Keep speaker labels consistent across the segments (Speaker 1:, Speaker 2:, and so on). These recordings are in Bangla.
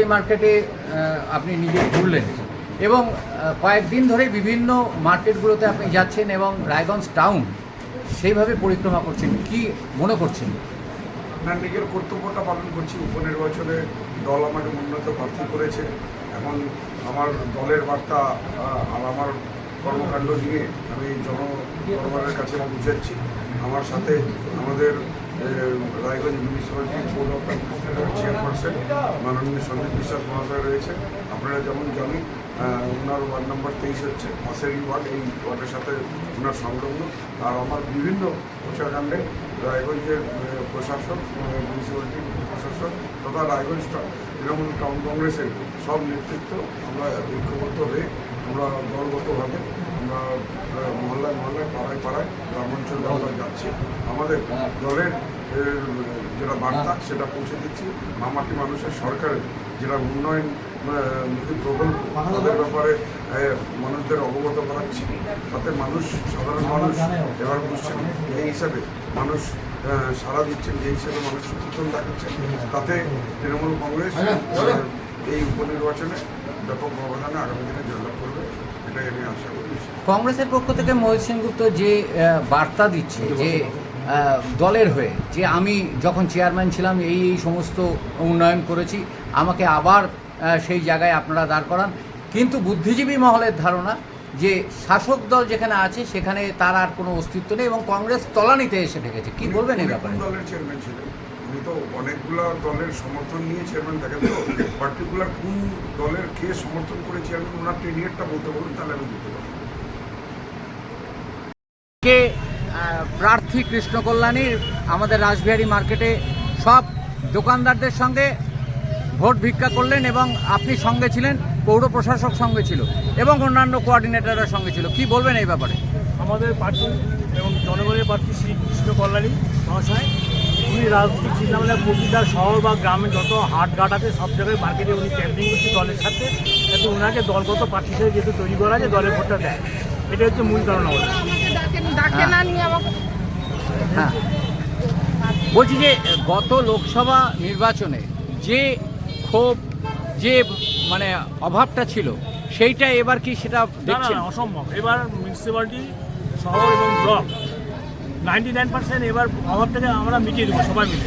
Speaker 1: এই মার্কেটে আপনি নিজে ঘুরলেন। এবং কয়েকদিন ধরে বিভিন্ন মার্কেটগুলোতে আপনি যাচ্ছেন এবং রায়গঞ্জ টাউন সেইভাবে পরিক্রমা করছেন। কি মনে করছেন?
Speaker 2: না নিজের কর্তব্যটা পালন করছি। উপনির্বাচনে দল আমাকে উন্নত প্রার্থী করেছে। এখন আমার দলের বার্তা আর আমার কর্মকাণ্ড নিয়ে আমি জনগণের কাছে বুঝাচ্ছি আমার সাথে আমাদের Raiganj municipality board of administrator chairperson মাননীয় সন্দীপ বিশ্বাস মহাশয় রয়েছে। আপনারা যেমন জানেন ওনার ওয়ার্ড নাম্বার তেইশ হচ্ছে পাশেরই ওয়ার্ড এই ওয়ার্ডের সাথে ওনার সংলগ্ন। আর আমার বিভিন্ন প্রচারকাণ্ডে রায়গঞ্জের আহ, প্রশাসন মিউনিসিপ্যালিটি প্রশাসন তথা রায়গঞ্জ তৃণমূল টাউন কংগ্রেসের সব নেতৃত্ব আমরা ঐক্যবদ্ধ হয়ে আমরা দলগতভাবে আমরা মহল্লায় মহল্লায় পাড়ায় পাড়ায় গ্রামাঞ্চলে আমরা যাচ্ছি। আমাদের দলের যেটা বার্তা সেটা পৌঁছে দিচ্ছি। মামাটি মানুষের সরকারের যেটা উন্নয়ন প্রকল্প তাদের ব্যাপারে মানুষদের অবগত করাচ্ছি। তাতে মানুষ সাধারণ মানুষ এবার বুঝছেন এই হিসাবে মানুষ সাড়া দিচ্ছেন যে হিসেবে মানুষ সচেতন দেখাচ্ছেন। তাতে তৃণমূল কংগ্রেস এই উপনির্বাচনে ব্যাপক ব্যবধানে আগামী দিনে জয়লাভ করবে এটাই আমি আশা করি।
Speaker 1: কংগ্রেসের পক্ষ থেকে মহিত সেনগুপ্ত যে বার্তা দিচ্ছে যে দলের হয়ে যে আমি যখন চেয়ারম্যান ছিলাম এই এই সমস্ত উন্নয়ন করেছি আমাকে আবার সেই জায়গায় আপনারা দাঁড় করান। কিন্তু বুদ্ধিজীবী মহলের ধারণা যে শাসক দল যেখানে আছে সেখানে তার আর কোনো অস্তিত্ব নেই এবং কংগ্রেস তলানিতে এসে ঠেকেছে কি বলবেন এই ব্যাপারে?
Speaker 2: দলের চেয়ারম্যান ছিলেন। উনি তো অনেকগুলো দলের সমর্থন নিয়ে চেয়ারম্যান দেখেন তো। পার্টিকুলার কোন দলের কে সমর্থন করে চেয়ারম্যান ওনার টেনিয়ারটা বলতে বলুন তাহলে আমি দিতে পারব।
Speaker 1: কে আহ, প্রার্থী কৃষ্ণ কল্যাণীর আমাদের রাসবিহারী মার্কেটে সব দোকানদারদের সঙ্গে ভোট ভিক্ষা করলেন এবং আপনি সঙ্গে ছিলেন, পৌর প্রশাসক সঙ্গে ছিল এবং অন্যান্য কোঅর্ডিনেটররা সঙ্গে ছিল। কি বলবেন এই ব্যাপারে?
Speaker 3: আমাদের পার্টি এবং জনগণের প্রার্থী শ্রী কৃষ্ণ কল্যাণী মহাশয়, উনি রাজনৈতিক চিন্তাভাবনা প্রতিটা শহর বা গ্রামে যত হাটঘাট আছে, সব জায়গায় মার্কেটে উনি ক্যাম্পিং করছে দলের সাথে। যাতে ওনাকে দলগত প্রার্থী হিসেবে যেহেতু তৈরি করা আছে, দলের ভোটটা দেয়। এটা হচ্ছে মূল কারণ আমাদের।
Speaker 4: ডাকে না নিয়ে আমাকে
Speaker 1: হ্যাঁ। বলছি যে গত লোকসভা নির্বাচনে যে ক্ষোভ যে মানে অভাবটা ছিল সেইটা এবার কি সেটা দেখছেন?
Speaker 3: অসম্ভব। এবার মিউনিসিপ্যালিটি শহর এবং ব্লক নাইনটি নাইন পার্সেন্ট এবার অভাবটাকে আমরা মিটিয়ে দেবো সবাই মিলে।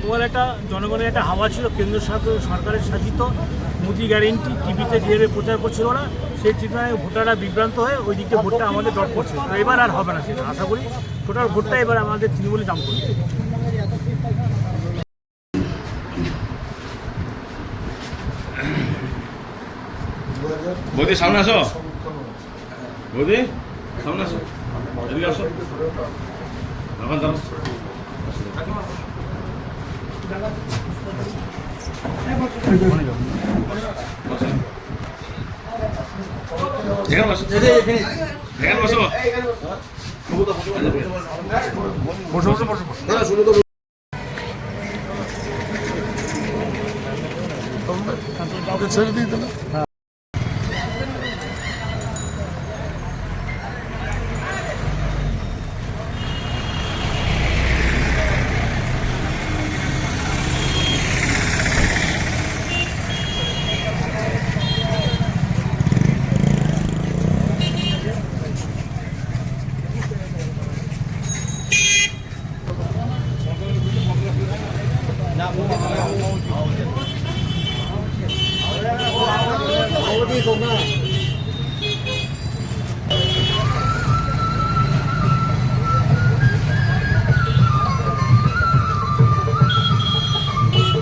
Speaker 3: গতবার একটা জনগণের একটা হাওয়া ছিল, কেন্দ্র সরকার- সরকারের শাসিত মোদি গ্যারেন্টি টিভিতে যেভাবে প্রচার করছিল ওরা সেই চিন্তায় ভোটাররা বিভ্রান্ত হয়ে ওই দিকে ভোটটা আমাদের ডট করছে এবার আর হবে না সেটা, আশা করি টোটাল ভোটটা এবার আমাদের তৃণমূলে দাম করবে।
Speaker 5: বৌদি, সামনে আসো। বৌদি, সামনে আসো। এদিকে আসো। এখন দাঁড়াও এখানে বসো এখানে বসো বসো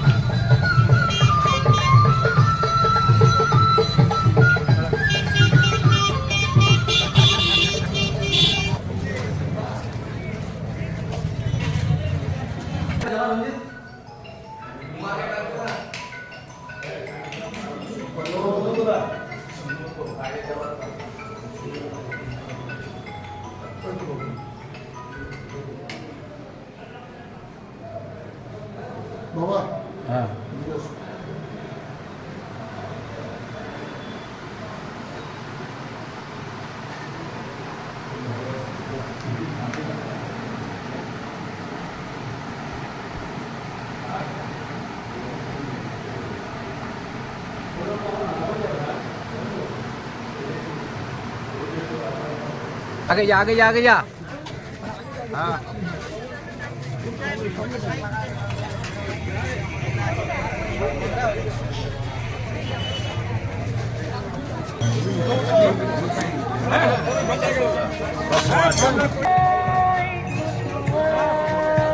Speaker 5: বসো বসো
Speaker 1: হ্যাঁ आगे जा आगे जा आगे जा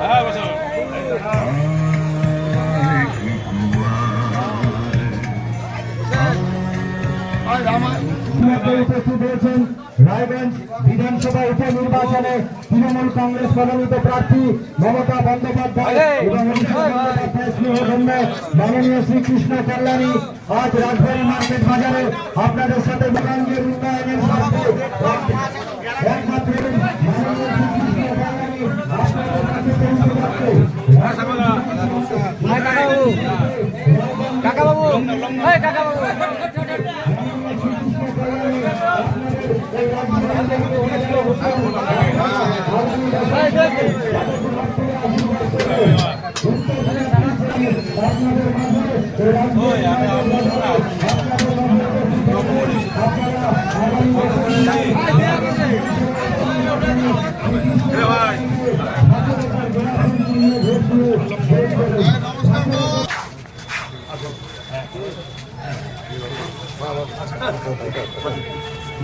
Speaker 5: হ্যাঁ বসো
Speaker 6: মধ্যে উপস্থিত হয়েছেন রায়গঞ্জ বিধানসভা উপনির্বাচনে তৃণমূল কংগ্রেস মনোনীত প্রার্থী মমতা বন্দ্যোপাধ্যায় এবং মাননীয় শ্রীকৃষ্ণ কল্যাণী আজ রাজবাড়ী মার্কেট বাজারে আপনাদের সাথে দোকানগের উন্নয়নের একমাত্র মাননীয় শ্রীকৃষ্ণ কল্যাণী আপনাদের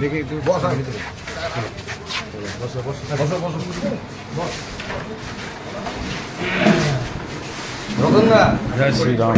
Speaker 1: দেখি একটু বসা। ভিতরে
Speaker 5: জয় শ্রীরাম।